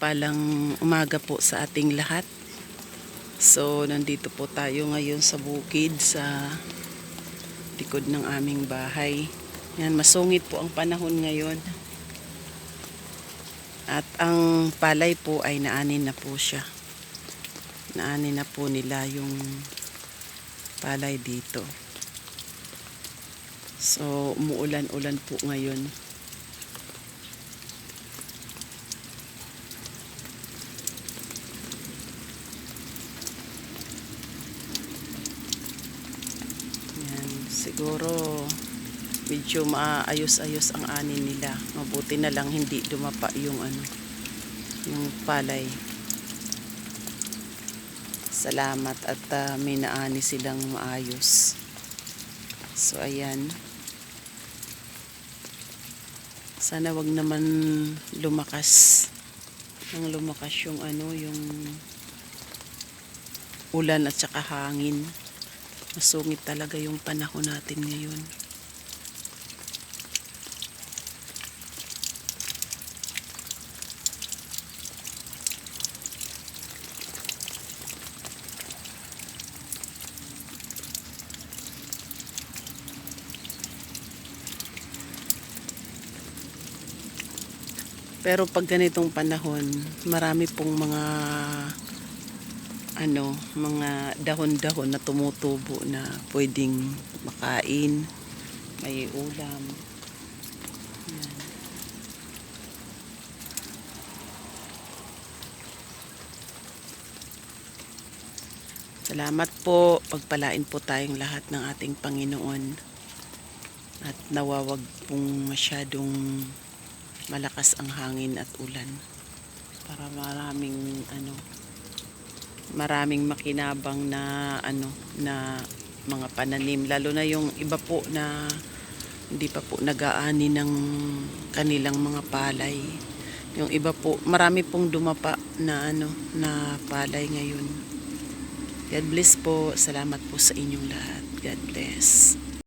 mapagpalang umaga po sa ating lahat. So, nandito po tayo ngayon sa bukid sa likod ng aming bahay. Yan, masungit po ang panahon ngayon. At ang palay po ay naanin na po siya. Naanin na po nila yung palay dito. So, umuulan-ulan po ngayon. Yan, siguro medyo maayos-ayos ang anin nila. Mabuti na lang hindi dumapa yung ano, yung palay. Salamat at ah, may naani silang maayos. So ayan. Sana wag naman lumakas. Nang lumakas yung ano, yung ulan at saka hangin. Masungit talaga yung panahon natin ngayon. Pero pag ganitong panahon, marami pong mga ano, mga dahon-dahon na tumutubo na pwedeng makain, may ulam. Salamat po. Pagpalain po tayong lahat ng ating Panginoon. At nawawag pong masyadong malakas ang hangin at ulan. Para maraming ano, maraming makinabang na ano na mga pananim. Lalo na yung iba po na hindi pa po nag-aani ng kanilang mga palay. Yung iba po marami pong dumapa na ano na palay ngayon. God bless po. Salamat po sa inyong lahat. God bless